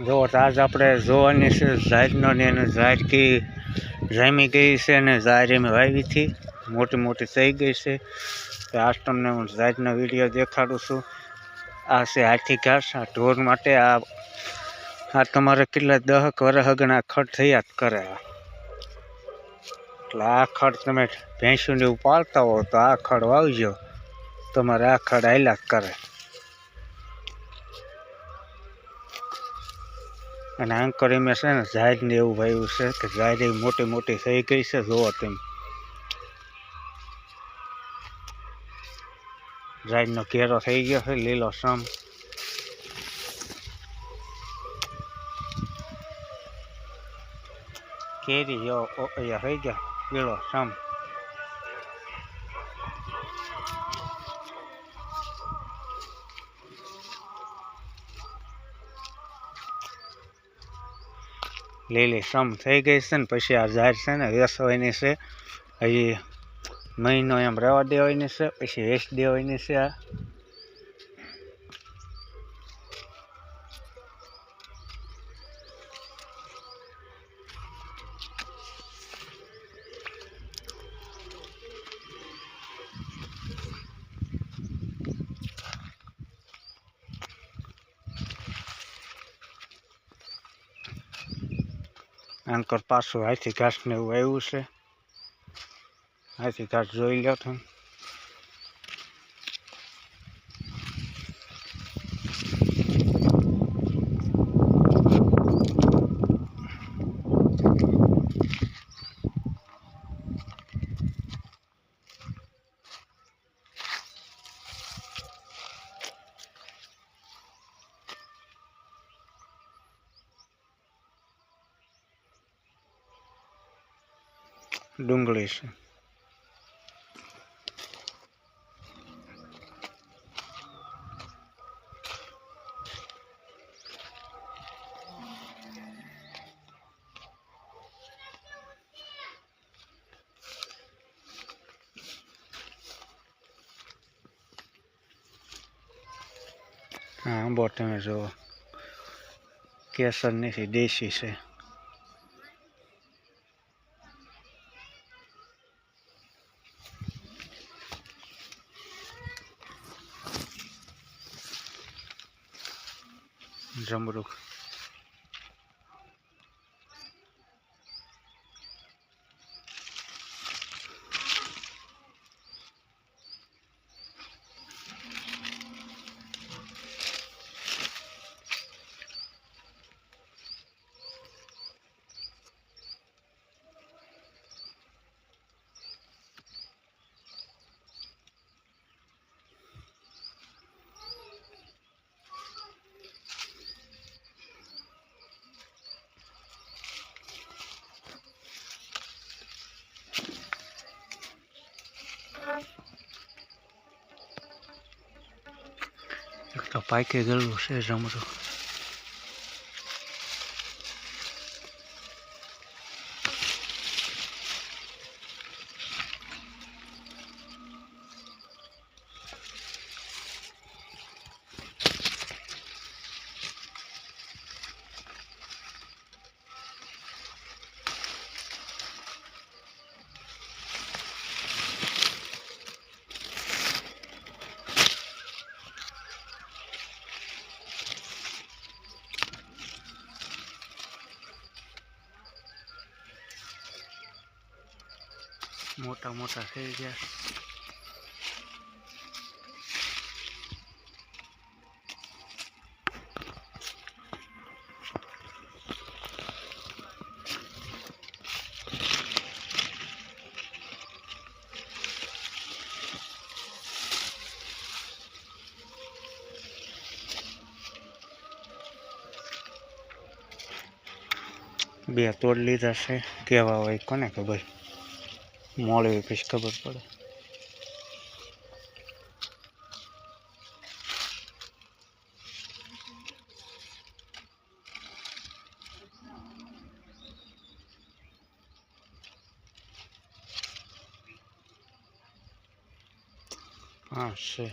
જો આજ આપણે જોવાની છે ઝાડનો ને એને ઝાડ કી જામી ગઈ છે અને ઝાડ એમ વાવી હતી મોટી મોટી થઈ ગઈ છે. તો આજ તમને હું ઝાડનો વીડિયો દેખાડું છું. આ છે હાથી ઘાસ. આ ઢોર માટે આ આ તમારે કેટલા દહક વર્ષ અગણા ખડ થયા જ કરે એટલે આ ખડ તમે ભેંસુને ઉપાડતા હો તો આ ખડ વાવજો. તમારે આ ખડ આયલા જ કરે. અને આંકર એમ છે ને ઝાડ એવું વાવ્યું છે કે ઝાડ એ મોટી મોટી થઈ ગઈ છે જોવા તેમ. ઝાડનો ઘેરો થઈ ગયો છે, લીલો સમ. કેરી થઈ ગયા, લીલો સમ. લીલી સમ થઈ ગઈ છે ને, પછી આ ઝાડ છે ને વેસવાની છે. હજી મહિનો એમ રહેવા દેવાની છે, પછી વેચ દેવાની છે આ. આંકર પાછું હાથી ઘાસ ને એવું આવ્યું છે. હાથી ઘાસ જોઈ લો તમે. ડુંગળી છે હા આંબો તમે જુઓ કેસર નથી દેશી છે. જમરૂખ એક તો પાકે ગયેલું છે જમરૂખ મોટા મોટા થઈ ગયા. બે તોડ લીધા છે. કેવા હોય કોને ખબર? મોડે પછી ખબર પડે હા છે